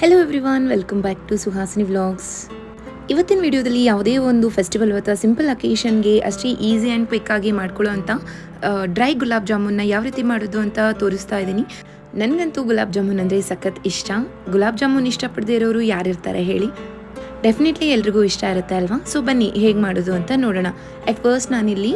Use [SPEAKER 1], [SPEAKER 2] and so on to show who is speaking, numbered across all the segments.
[SPEAKER 1] Hello everyone welcome back to Suhasini vlogs ಇವತ್ತಿನ ವಿಡಿಯೋದಲ್ಲಿ ಯಾವುದೇ ಒಂದು ಫೆಸ್ಟಿವಲ್ ಅಥವಾ ಸಿಂಪಲ್ ಅಕೇಶನ್ಗೆ ಅಷ್ಟೇ ಈಸಿ ಆ್ಯಂಡ್ ಕ್ವಿಕ್ಕಾಗಿ ಮಾಡ್ಕೊಳ್ಳೋ ಅಂತ ಡ್ರೈ ಗುಲಾಬ್ ಜಾಮೂನ್ನ ಯಾವ ರೀತಿ ಮಾಡೋದು ಅಂತ ತೋರಿಸ್ತಾ ಇದ್ದೀನಿ. ನನಗಂತೂ ಗುಲಾಬ್ ಜಾಮೂನ್ ಅಂದರೆ ಸಖತ್ ಇಷ್ಟ. ಗುಲಾಬ್ ಜಾಮೂನ್ ಇಷ್ಟಪಡದೇ ಇರೋರು ಯಾರಿರ್ತಾರೆ ಹೇಳಿ. ಡೆಫಿನೆಟ್ಲಿ ಎಲ್ರಿಗೂ ಇಷ್ಟ ಇರುತ್ತೆ ಅಲ್ವಾ? ಸೊ ಬನ್ನಿ, ಹೇಗೆ ಮಾಡೋದು ಅಂತ ನೋಡೋಣ. ಅಟ್ ಫಸ್ಟ್ ನಾನಿಲ್ಲಿ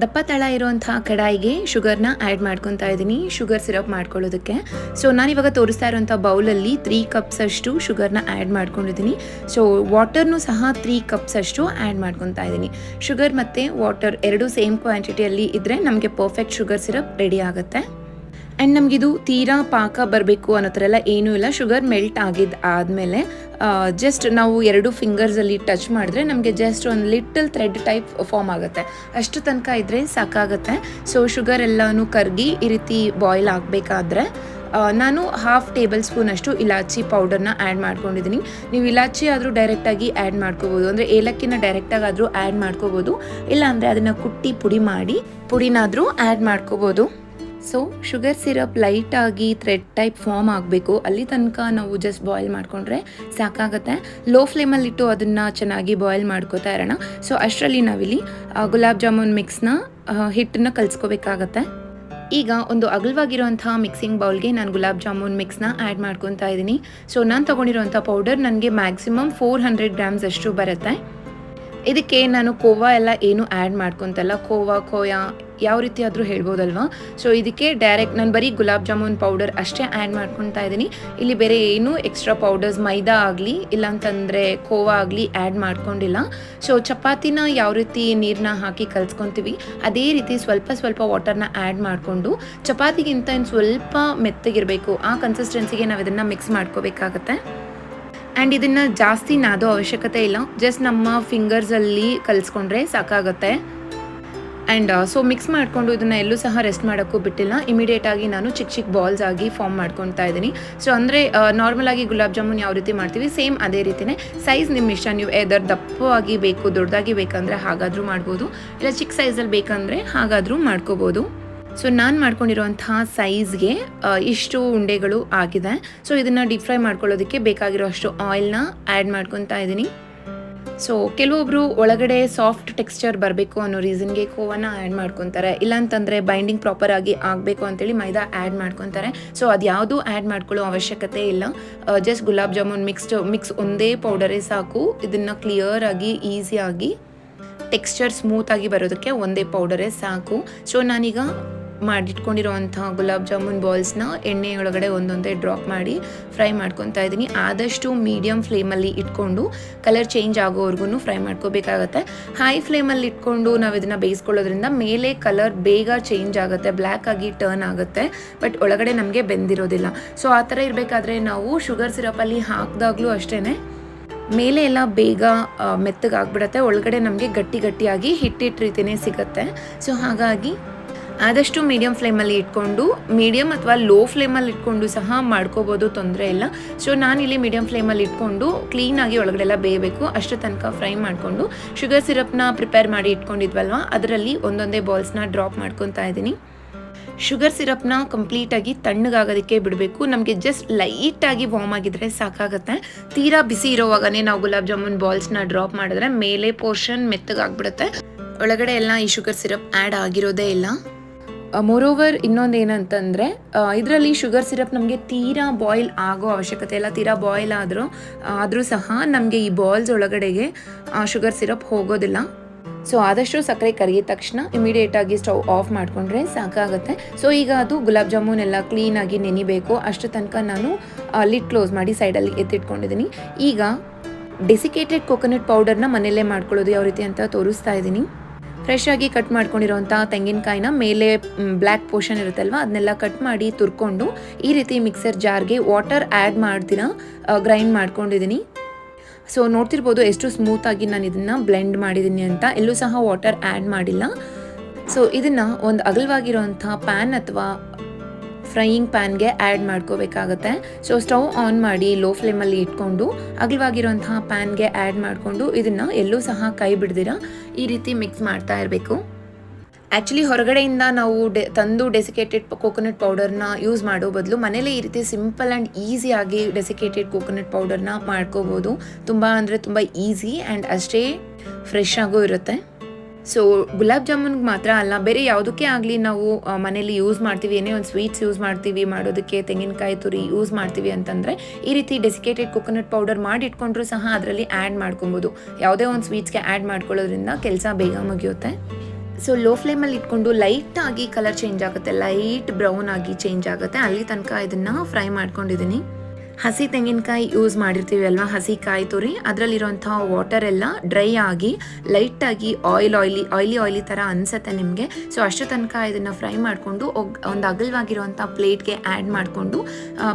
[SPEAKER 1] ದಪ್ಪ ತಳ ಇರುವಂತಹ ಕಡಾಯಿಗೆ ಶುಗರ್ನ ಆ್ಯಡ್ ಮಾಡ್ಕೊತಾ ಇದ್ದೀನಿ. ಶುಗರ್ ಸಿರಪ್ ಮಾಡ್ಕೊಳ್ಳೋದಕ್ಕೆ. ಸೊ, ನಾನಿವಾಗ ತೋರಿಸ್ತಾ ಇರೋಂಥ ಬೌಲಲ್ಲಿ ತ್ರೀ ಕಪ್ಸ್ ಅಷ್ಟು ಶುಗರ್ನ ಆ್ಯಡ್ ಮಾಡ್ಕೊಂಡಿದ್ದೀನಿ. ಸೊ, ವಾಟರ್ನು ಸಹ ತ್ರೀ ಕಪ್ಸ್ ಅಷ್ಟು ಆ್ಯಡ್ ಮಾಡ್ಕೊತಾ ಇದ್ದೀನಿ. ಶುಗರ್ ಮತ್ತು ವಾಟರ್ ಎರಡೂ ಸೇಮ್ ಕ್ವಾಂಟಿಟಿಯಲ್ಲಿ ಇದ್ದರೆ ನಮಗೆ ಪರ್ಫೆಕ್ಟ್ ಶುಗರ್ ಸಿರಪ್ ರೆಡಿ ಆಗುತ್ತೆ. ಆ್ಯಂಡ್ ನಮಗಿದು ತೀರಾ ಪಾಕ ಬರಬೇಕು ಅನ್ನೋ ಥರ ಎಲ್ಲ ಏನೂ ಇಲ್ಲ. ಶುಗರ್ ಮೆಲ್ಟ್ ಆಗಿದ್ದು ಆದಮೇಲೆ ಜಸ್ಟ್ ನಾವು ಎರಡು ಫಿಂಗರ್ಸಲ್ಲಿ ಟಚ್ ಮಾಡಿದ್ರೆ ನಮಗೆ ಜಸ್ಟ್ ಒಂದು ಲಿಟಲ್ ಥ್ರೆಡ್ ಟೈಪ್ ಫಾರ್ಮ್ ಆಗುತ್ತೆ. ಅಷ್ಟು ತನಕ ಇದ್ದರೆ ಸಾಕಾಗುತ್ತೆ. ಸೊ ಶುಗರ್ ಎಲ್ಲನೂ ಕರಗಿ ಈ ರೀತಿ ಬಾಯ್ಲ್ ಆಗಬೇಕಾದ್ರೆ ನಾನು ಹಾಫ್ ಟೇಬಲ್ ಸ್ಪೂನ್ ಅಷ್ಟು ಇಲಾಚಿ ಪೌಡರ್ನ ಆ್ಯಡ್ ಮಾಡ್ಕೊಂಡಿದ್ದೀನಿ ನೀವು ಇಲಾಚಿ ಆದರೂ ಡೈರೆಕ್ಟಾಗಿ ಆ್ಯಡ್ ಮಾಡ್ಕೋಬೋದು. ಅಂದರೆ ಏಲಕ್ಕಿನ ಡೈರೆಕ್ಟಾಗಿ ಆದರೂ ಆ್ಯಡ್ ಮಾಡ್ಕೋಬೋದು. ಇಲ್ಲ ಅಂದರೆ ಅದನ್ನು ಕುಟ್ಟಿ ಪುಡಿ ಮಾಡಿ ಪುಡಿನಾದರೂ ಆ್ಯಡ್ ಮಾಡ್ಕೋಬೋದು. ಸೊ ಶುಗರ್ ಸಿರಪ್ ಲೈಟಾಗಿ ಥ್ರೆಡ್ ಟೈಪ್ ಫಾರ್ಮ್ ಆಗಬೇಕು. ಅಲ್ಲಿ ತನಕ ನಾವು ಜಸ್ಟ್ ಬಾಯ್ಲ್ ಮಾಡಿಕೊಂಡ್ರೆ ಸಾಕಾಗುತ್ತೆ. ಲೋ ಫ್ಲೇಮಲ್ಲಿಟ್ಟು ಅದನ್ನು ಚೆನ್ನಾಗಿ ಬಾಯ್ಲ್ ಮಾಡ್ಕೋತಾ ಇರೋಣ. ಸೊ ಅಷ್ಟರಲ್ಲಿ ನಾವಿಲ್ಲಿ ಗುಲಾಬ್ ಜಾಮೂನ್ ಮಿಕ್ಸ್ನ ಹಿಟ್ಟನ್ನು ಕಲಿಸ್ಕೋಬೇಕಾಗತ್ತೆ. ಈಗ ಒಂದು ಅಗಲವಾಗಿರುವಂಥ ಮಿಕ್ಸಿಂಗ್ ಬೌಲ್ಗೆ ನಾನು ಗುಲಾಬ್ ಜಾಮೂನ್ ಮಿಕ್ಸ್ನ ಆ್ಯಡ್ ಮಾಡ್ಕೊತಾ ಇದ್ದೀನಿ. ಸೊ ನಾನು ತೊಗೊಂಡಿರುವಂಥ ಪೌಡರ್ ನನಗೆ ಮ್ಯಾಕ್ಸಿಮಮ್ ಫೋರ್ ಹಂಡ್ರೆಡ್ ಗ್ರಾಮ್ಸ್ ಅಷ್ಟು ಬರುತ್ತೆ. ಇದಕ್ಕೆ ನಾನು ಕೋವಾ ಎಲ್ಲ ಏನು ಆ್ಯಡ್ ಮಾಡ್ಕೊತಲ್ಲ, ಕೋವಾ, ಕೋಯಾ ಯಾವ ರೀತಿ ಆದರೂ ಹೇಳ್ಬೋದಲ್ವಾ? ಸೊ ಇದಕ್ಕೆ ಡೈರೆಕ್ಟ್ ನಾನು ಬರೀ ಗುಲಾಬ್ ಜಾಮೂನ್ ಪೌಡರ್ ಅಷ್ಟೇ ಆ್ಯಡ್ ಮಾಡ್ಕೊತಾ ಇದ್ದೀನಿ. ಇಲ್ಲಿ ಬೇರೆ ಏನು ಎಕ್ಸ್ಟ್ರಾ ಪೌಡರ್ಸ್ ಮೈದಾ ಆಗಲಿ, ಇಲ್ಲಾಂತಂದರೆ ಕೋವಾ ಆಗಲಿ ಆ್ಯಡ್ ಮಾಡ್ಕೊಂಡಿಲ್ಲ. ಸೊ ಚಪಾತಿನ ಯಾವ ರೀತಿ ನೀರನ್ನ ಹಾಕಿ ಕಲ್ಸ್ಕೊತೀವಿ, ಅದೇ ರೀತಿ ಸ್ವಲ್ಪ ಸ್ವಲ್ಪ ವಾಟರ್ನ ಆ್ಯಡ್ ಮಾಡಿಕೊಂಡು, ಚಪಾತಿಗಿಂತ ಇನ್ನು ಸ್ವಲ್ಪ ಮೆತ್ತಗಿರಬೇಕು. ಆ ಕನ್ಸಿಸ್ಟೆನ್ಸಿಗೆ ನಾವು ಇದನ್ನು ಮಿಕ್ಸ್ ಮಾಡ್ಕೋಬೇಕಾಗತ್ತೆ. ಆ್ಯಂಡ್ ಇದನ್ನು ಜಾಸ್ತಿ ನಾದೋ ಅವಶ್ಯಕತೆ ಇಲ್ಲ. ಜಸ್ಟ್ ನಮ್ಮ ಫಿಂಗರ್ಸಲ್ಲಿ ಕಲಿಸ್ಕೊಂಡ್ರೆ ಸಾಕಾಗುತ್ತೆ. ಆ್ಯಂಡ್ ಸೊ ಮಿಕ್ಸ್ ಮಾಡಿಕೊಂಡು ಇದನ್ನು ಎಲ್ಲೂ ಸಹ ರೆಸ್ಟ್ ಮಾಡೋಕ್ಕೂ ಬಿಟ್ಟಿಲ್ಲ. ಇಮಿಡಿಯೇಟಾಗಿ ನಾನು ಚಿಕ್ಕ ಚಿಕ್ಕ ಬಾಲ್ಸ್ ಆಗಿ ಫಾರ್ಮ್ ಮಾಡ್ಕೊತಾ ಇದ್ದೀನಿ. ಸೊ ಅಂದರೆ ನಾರ್ಮಲ್ ಆಗಿ ಗುಲಾಬ್ ಜಾಮೂನ್ ಯಾವ ರೀತಿ ಮಾಡ್ತೀವಿ ಸೇಮ್ ಅದೇ ರೀತಿಯೇ ಸೈಜ್ ನಿಮ್ಮ ಇಷ್ಟ, ನೀವು ಎದರ್ ದಪ್ಪವಾಗಿ ಬೇಕು, ದೊಡ್ಡದಾಗಿ ಬೇಕಂದರೆ ಹಾಗಾದರೂ ಮಾಡ್ಬೋದು. ಇಲ್ಲ ಚಿಕ್ಕ ಸೈಜಲ್ಲಿ ಬೇಕಂದರೆ ಹಾಗಾದರೂ ಮಾಡ್ಕೋಬೋದು. ಸೊ ನಾನು ಮಾಡ್ಕೊಂಡಿರುವಂತಹ ಸೈಜ್ಗೆ ಇಷ್ಟು ಉಂಡೆಗಳು ಆಗಿದೆ. ಸೊ ಇದನ್ನು ಡೀಪ್ ಫ್ರೈ ಮಾಡ್ಕೊಳ್ಳೋದಕ್ಕೆ ಬೇಕಾಗಿರೋ ಅಷ್ಟು ಆಯಿಲ್ನ ಆ್ಯಡ್ ಮಾಡ್ಕೊತಾ ಇದ್ದೀನಿ. ಸೊ ಕೆಲವೊಬ್ಬರು ಒಳಗಡೆ ಸಾಫ್ಟ್ ಟೆಕ್ಸ್ಚರ್ ಬರಬೇಕು ಅನ್ನೋ ರೀಸನ್ಗೆ ಕೋವನ್ನ ಆ್ಯಡ್ ಮಾಡ್ಕೊತಾರೆ. ಇಲ್ಲಾಂತಂದರೆ ಬೈಂಡಿಂಗ್ ಪ್ರಾಪರ್ ಆಗಿ ಆಗಬೇಕು ಅಂತೇಳಿ ಮೈದಾ ಆ್ಯಡ್ ಮಾಡ್ಕೊತಾರೆ. ಸೊ ಅದು ಯಾವುದೂ ಆ್ಯಡ್ ಮಾಡ್ಕೊಳ್ಳೋ ಅವಶ್ಯಕತೆ ಇಲ್ಲ. Just gulab jamun mixed mix ಒಂದೇ ಪೌಡರೇ ಸಾಕು. ಇದನ್ನು ಕ್ಲಿಯರ್ ಆಗಿ ಈಸಿಯಾಗಿ ಟೆಕ್ಸ್ಚರ್ ಸ್ಮೂತಾಗಿ ಬರೋದಕ್ಕೆ ಒಂದೇ ಪೌಡರೇ ಸಾಕು. ಸೊ ನಾನೀಗ ಮಾಡಿಟ್ಕೊಂಡಿರೋವಂಥ ಗುಲಾಬ್ ಜಾಮೂನ್ ಬಾಲ್ಸ್ನ ಎಣ್ಣೆ ಒಳಗಡೆ ಒಂದೊಂದೇ ಡ್ರಾಪ್ ಮಾಡಿ ಫ್ರೈ ಮಾಡ್ಕೊತಾ ಇದ್ದೀನಿ. ಆದಷ್ಟು ಮೀಡಿಯಮ್ ಫ್ಲೇಮಲ್ಲಿ ಇಟ್ಕೊಂಡು ಕಲರ್ ಚೇಂಜ್ ಆಗೋವರೆಗೂ ಫ್ರೈ ಮಾಡ್ಕೋಬೇಕಾಗತ್ತೆ. ಹೈ ಫ್ಲೇಮಲ್ಲಿ ಇಟ್ಕೊಂಡು ನಾವು ಇದನ್ನು ಬೇಯಿಸ್ಕೊಳ್ಳೋದ್ರಿಂದ ಮೇಲೆ ಕಲರ್ ಬೇಗ ಚೇಂಜ್ ಆಗುತ್ತೆ, ಬ್ಲ್ಯಾಕ್ ಆಗಿ ಟರ್ನ್ ಆಗುತ್ತೆ, ಬಟ್ ಒಳಗಡೆ ನಮಗೆ ಬೆಂದಿರೋದಿಲ್ಲ. ಸೊ, ಆ ಥರ ಇರಬೇಕಾದ್ರೆ ನಾವು ಶುಗರ್ ಸಿರಪಲ್ಲಿ ಹಾಕಿದಾಗಲೂ ಅಷ್ಟೇ ಮೇಲೆ ಎಲ್ಲ ಬೇಗ ಮೆತ್ತಗಾಗ್ಬಿಡತ್ತೆ. ಒಳಗಡೆ ನಮಗೆ ಗಟ್ಟಿ ಗಟ್ಟಿಯಾಗಿ ಹಿಟ್ಟಿಟ್ಟು ರೀತಿಯೇ ಸಿಗುತ್ತೆ. ಸೊ, ಹಾಗಾಗಿ ಆದಷ್ಟು ಮೀಡಿಯಮ್ ಫ್ಲೇಮಲ್ಲಿ ಇಟ್ಕೊಂಡು ಮೀಡಿಯಮ್ ಅಥವಾ ಲೋ ಫ್ಲೇಮಲ್ಲಿ ಇಟ್ಕೊಂಡು ಸಹ ಮಾಡ್ಕೋಬೋದು ತೊಂದರೆ ಇಲ್ಲ. ಸೊ ನಾನಿಲ್ಲಿ ಮೀಡಿಯಮ್ ಫ್ಲೇಮಲ್ಲಿ ಇಟ್ಕೊಂಡು ಕ್ಲೀನಾಗಿ ಒಳಗಡೆ ಎಲ್ಲ ಬೇಯಬೇಕು. ಅಷ್ಟು ತನಕ ಫ್ರೈ ಮಾಡಿಕೊಂಡು ಶುಗರ್ ಸಿರಪ್ನ ಪ್ರಿಪೇರ್ ಮಾಡಿ ಇಟ್ಕೊಂಡಿದ್ವಲ್ವ? ಅದರಲ್ಲಿ ಒಂದೊಂದೇ ಬಾಲ್ಸ್ನ ಡ್ರಾಪ್ ಮಾಡ್ಕೊತಾ ಇದ್ದೀನಿ. ಶುಗರ್ ಸಿರಪ್ನ ಕಂಪ್ಲೀಟಾಗಿ ತಣ್ಣಗಾಗೋದಕ್ಕೆ ಬಿಡಬೇಕು. ನಮಗೆ ಜಸ್ಟ್ ಲೈಟಾಗಿ ವಾರ್ಮ್ ಆಗಿದ್ರೆ ಸಾಕಾಗುತ್ತೆ. ತೀರಾ ಬಿಸಿ ಇರೋವಾಗನೇ ನಾವು ಗುಲಾಬ್ ಜಾಮೂನ್ ಬಾಲ್ಸ್ನ ಡ್ರಾಪ್ ಮಾಡಿದ್ರೆ ಮೇಲೆ ಪೋರ್ಷನ್ ಮೆತ್ತಗಾಗ್ಬಿಡುತ್ತೆ. ಒಳಗಡೆ ಎಲ್ಲ ಈ ಶುಗರ್ ಸಿರಪ್ ಆ್ಯಡ್ ಆಗಿರೋದೇ ಇಲ್ಲ. ಮೋರೋವರ್ ಇನ್ನೊಂದು ಏನಂತಂದರೆ ಇದರಲ್ಲಿ ಶುಗರ್ ಸಿರಪ್ ನಮಗೆ ತೀರಾ ಬಾಯ್ಲ್ ಆಗೋ ಅವಶ್ಯಕತೆ ಇಲ್ಲ. ತೀರಾ ಬಾಯ್ಲ್ ಆದರೂ ಆದರೂ ಸಹ ನಮಗೆ ಈ ಬಾಯ್ಲ್ಸ್ ಒಳಗಡೆಗೆ ಶುಗರ್ ಸಿರಪ್ ಹೋಗೋದಿಲ್ಲ. ಸೊ ಆದಷ್ಟು ಸಕ್ಕರೆ ಕರಿಗಿದ ತಕ್ಷಣ ಇಮಿಡಿಯೇಟಾಗಿ ಸ್ಟವ್ ಆಫ್ ಮಾಡಿಕೊಂಡ್ರೆ ಸಾಕಾಗುತ್ತೆ. ಸೊ ಈಗ ಅದು ಗುಲಾಬ್ ಜಾಮೂನ್ ಎಲ್ಲ ಕ್ಲೀನಾಗಿ ನೆನಿಬೇಕು. ಅಷ್ಟು ತನಕ ನಾನು ಲಿಡ್ ಕ್ಲೋಸ್ ಮಾಡಿ ಸೈಡಲ್ಲಿ ಎತ್ತಿಟ್ಕೊಂಡಿದ್ದೀನಿ ಈಗ ಡೆಸಿಕೇಟೆಡ್ ಕೊಕೊನಟ್ ಪೌಡರ್ನ ಮನೆಯಲ್ಲೇ ಮಾಡ್ಕೊಳ್ಳೋದು ಯಾವ ರೀತಿ ಅಂತ ತೋರಿಸ್ತಾ ಇದ್ದೀನಿ. ಫ್ರೆಶ್ ಆಗಿ ಕಟ್ ಮಾಡ್ಕೊಂಡಿರೋಂಥ ತೆಂಗಿನಕಾಯಿನ ಮೇಲೆ ಬ್ಲ್ಯಾಕ್ ಪೋರ್ಷನ್ ಇರುತ್ತಲ್ವ, ಅದನ್ನೆಲ್ಲ ಕಟ್ ಮಾಡಿ ತುರ್ಕೊಂಡು ಈ ರೀತಿ ಮಿಕ್ಸರ್ ಜಾರ್ಗೆ ವಾಟರ್ ಆ್ಯಡ್ ಮಾಡ್ತೀರಾ ಗ್ರೈಂಡ್ ಮಾಡ್ಕೊಂಡಿದ್ದೀನಿ ಸೊ, ನೋಡ್ತಿರ್ಬೋದು ಎಷ್ಟು ಸ್ಮೂತಾಗಿ ನಾನು ಇದನ್ನು ಬ್ಲೆಂಡ್ ಮಾಡಿದ್ದೀನಿ ಅಂತ. ಎಲ್ಲೂ ಸಹ ವಾಟರ್ ಆ್ಯಡ್ ಮಾಡಿಲ್ಲ. ಸೊ, ಇದನ್ನು ಒಂದು ಅಗಲವಾಗಿರೋಂಥ ಪ್ಯಾನ್ ಅಥವಾ ಫ್ರೈಯಿಂಗ್ ಪ್ಯಾನ್ಗೆ ಆ್ಯಡ್ ಮಾಡ್ಕೋಬೇಕಾಗತ್ತೆ. ಸೊ ಸ್ಟವ್ ಆನ್ ಮಾಡಿ ಲೋ ಫ್ಲೇಮಲ್ಲಿ ಇಟ್ಕೊಂಡು ಅಗಲವಾಗಿರುವಂತಹ ಪ್ಯಾನ್ಗೆ ಆ್ಯಡ್ ಮಾಡಿಕೊಂಡು ಇದನ್ನು ಎಲ್ಲೂ ಸಹ ಕೈ ಬಿಡ್ದಿರ. ಈ ರೀತಿ ಮಿಕ್ಸ್ ಮಾಡ್ತಾ ಇರಬೇಕು. ಆ್ಯಕ್ಚುಲಿ ಹೊರಗಡೆಯಿಂದ ನಾವು ಡೆ, ತಂದು ಡೆಸಿಕೇಟೆಡ್ ಕೋಕೋನಟ್ ಪೌಡರ್ನ ಯೂಸ್ ಮಾಡೋ ಬದಲು ಮನೇಲೇ ಈ ರೀತಿ ಸಿಂಪಲ್ ಆ್ಯಂಡ್ ಈಸಿಯಾಗಿ ಡೆಸಿಕೇಟೆಡ್ ಕೋಕೋನಟ್ ಪೌಡರ್ನ ಮಾಡ್ಕೋಬೋದು. ತುಂಬ ಅಂದರೆ ತುಂಬ ಈಸಿ ಆ್ಯಂಡ್ ಅಷ್ಟೇ ಫ್ರೆಶ್ ಆಗೂ ಇರುತ್ತೆ. ಸೊ ಗುಲಾಬ್ ಜಾಮೂನ್ಗೆ ಮಾತ್ರ ಅಲ್ಲ, ಬೇರೆ ಯಾವುದಕ್ಕೆ ಆಗಲಿ ನಾವು ಮನೇಲಿ ಯೂಸ್ ಮಾಡ್ತೀವಿ, ಏನೇ ಒಂದು ಸ್ವೀಟ್ಸ್ ಯೂಸ್ ಮಾಡ್ತೀವಿ, ಮಾಡೋದಕ್ಕೆ ತೆಂಗಿನಕಾಯಿ ತುರಿ ಯೂಸ್ ಮಾಡ್ತೀವಿ ಅಂತಂದರೆ, ಈ ರೀತಿ ಡೆಸಿಕೇಟೆಡ್ ಕೊಕೊನಟ್ ಪೌಡರ್ ಮಾಡಿ ಇಟ್ಕೊಂಡ್ರು ಸಹ ಅದರಲ್ಲಿ ಆ್ಯಡ್ ಮಾಡ್ಕೊಬೋದು. ಯಾವುದೇ ಒಂದು ಸ್ವೀಟ್ಸ್ಗೆ ಆ್ಯಡ್ ಮಾಡ್ಕೊಳ್ಳೋದ್ರಿಂದ ಕೆಲಸ ಬೇಗ ಮುಗಿಯುತ್ತೆ. ಸೊ ಲೋ ಫ್ಲೇಮಲ್ಲಿ ಇಟ್ಕೊಂಡು ಲೈಟಾಗಿ ಕಲರ್ ಚೇಂಜ್ ಆಗುತ್ತೆ ಲೈಟ್ ಬ್ರೌನ್ ಆಗಿ ಚೇಂಜ್ ಆಗುತ್ತೆ. ಅಲ್ಲಿ ತನಕ ಇದನ್ನು ಫ್ರೈ ಮಾಡ್ಕೊಂಡಿದ್ದೀನಿ. ಹಸಿ ತೆಂಗಿನಕಾಯಿ ಯೂಸ್ ಮಾಡಿರ್ತೀವಿ ಅಲ್ವಾ? ಹಸಿ ಕಾಯಿ ತುರಿ ಅದರಲ್ಲಿರುವಂಥ ವಾಟರ್ ಎಲ್ಲ ಡ್ರೈ ಆಗಿ ಲೈಟಾಗಿ ಆಯಿಲ್ ಆಯ್ಲಿ ಆಯ್ಲಿ ಆಯ್ಲಿ ಥರ ಅನಿಸುತ್ತೆ ನಿಮಗೆ. ಸೊ ಅಷ್ಟು ತನಕ ಇದನ್ನು ಫ್ರೈ ಮಾಡಿಕೊಂಡು ಒಂದು ಅಗಲವಾಗಿರುವಂಥ ಪ್ಲೇಟ್ಗೆ ಆ್ಯಡ್ ಮಾಡಿಕೊಂಡು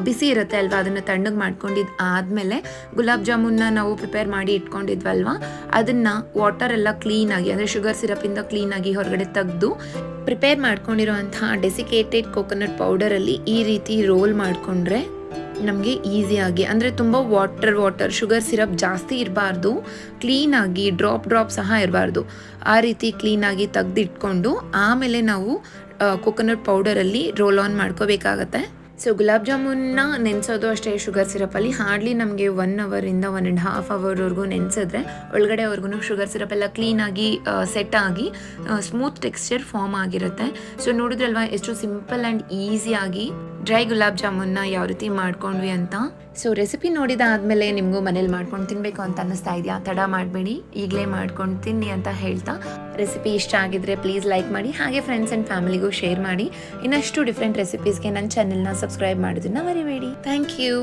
[SPEAKER 1] ಬಿಸಿ ಇರುತ್ತೆ ಅಲ್ವಾ? ಅದನ್ನು ತಣ್ಣಗೆ ಮಾಡ್ಕೊಂಡಿದ್ದು ಆದಮೇಲೆ, ಗುಲಾಬ್ ಜಾಮೂನ್ನ ನಾವು ಪ್ರಿಪೇರ್ ಮಾಡಿ ಇಟ್ಕೊಂಡಿದ್ವಲ್ವಾ? ಅದನ್ನು ವಾಟರ್ ಎಲ್ಲ ಕ್ಲೀನಾಗಿ ಅಂದರೆ ಶುಗರ್ ಸಿರಪಿಂದ ಕ್ಲೀನಾಗಿ ಹೊರಗಡೆ ತೆಗೆದು ಪ್ರಿಪೇರ್ ಮಾಡ್ಕೊಂಡಿರುವಂತಹ ಡೆಸಿಕೇಟೆಡ್ ಕೋಕೋನಟ್ ಪೌಡರಲ್ಲಿ ಈ ರೀತಿ ರೋಲ್ ಮಾಡಿಕೊಂಡ್ರೆ ನಮಗೆ ಈಸಿಯಾಗಿ ಅಂದರೆ ತುಂಬ ವಾಟರ್ ವಾಟರ್ ಶುಗರ್ ಸಿರಪ್ ಜಾಸ್ತಿ ಇರಬಾರ್ದು ಕ್ಲೀನಾಗಿ ಡ್ರಾಪ್ ಡ್ರಾಪ್ ಸಹ ಇರಬಾರ್ದು. ಆ ರೀತಿ ಕ್ಲೀನಾಗಿ ತೆಗ್ದಿಟ್ಕೊಂಡು, ಆಮೇಲೆ ನಾವು ಕೊಕೊನಟ್ ಪೌಡರಲ್ಲಿ ರೋಲ್ ಆನ್ ಮಾಡ್ಕೋಬೇಕಾಗತ್ತೆ. ಸೊ ಗುಲಾಬ್ ಜಾಮೂನ್ನ ನೆನೆಸೋದು ಅಷ್ಟೇ ಶುಗರ್ ಸಿರಪಲ್ಲಿ ಹಾರ್ಡ್ಲಿ ನಮಗೆ ಒನ್ ಅವರಿಂದ ಒನ್ ಆ್ಯಂಡ್ ಹಾಫ್ ಅವರ್ವರೆಗೂ ನೆನೆಸಿದ್ರೆ ಒಳಗಡೆವರೆಗೂ ಶುಗರ್ ಸಿರಪ್ ಎಲ್ಲ ಕ್ಲೀನಾಗಿ ಸೆಟ್ ಆಗಿ ಸ್ಮೂತ್ ಟೆಕ್ಸ್ಚರ್ ಫಾರ್ಮ್ ಆಗಿರುತ್ತೆ. ಸೊ ನೋಡಿದ್ರಲ್ವಾ, ಎಷ್ಟು ಸಿಂಪಲ್ ಆ್ಯಂಡ್ ಈಸಿಯಾಗಿ ಡ್ರೈ ಗುಲಾಬ್ ಜಾಮೂನ್ನ ಯಾವ ರೀತಿ ಮಾಡ್ಕೊಂಡ್ವಿ ಅಂತ. ಸೊ ರೆಸಿಪಿ ನೋಡಿದ ಆದ್ಮೇಲೆ ನಿಮಗೂ ಮನೇಲಿ ಮಾಡ್ಕೊಂಡು ತಿನ್ನಬೇಕು ಅಂತ ಅನ್ನಿಸ್ತಾ ಇದೆಯಾ? ತಡ ಮಾಡಬೇಡಿ, ಈಗಲೇ ಮಾಡ್ಕೊಂಡು ತಿನ್ನಿ ಅಂತ ಹೇಳ್ತಾ. ರೆಸಿಪಿ ಇಷ್ಟ ಆಗಿದ್ರೆ ಪ್ಲೀಸ್ ಲೈಕ್ ಮಾಡಿ, ಹಾಗೆ ಫ್ರೆಂಡ್ಸ್ ಆ್ಯಂಡ್ ಫ್ಯಾಮಿಲಿಗೂ ಶೇರ್ ಮಾಡಿ. ಇನ್ನಷ್ಟು ಡಿಫ್ರೆಂಟ್ ರೆಸಿಪೀಸ್ಗೆ ನನ್ನ ಚಾನೆಲ್ನ ಸಬ್ಸ್ಕ್ರೈಬ್ ಮಾಡೋದನ್ನ ಮರಿಬೇಡಿ. Thank you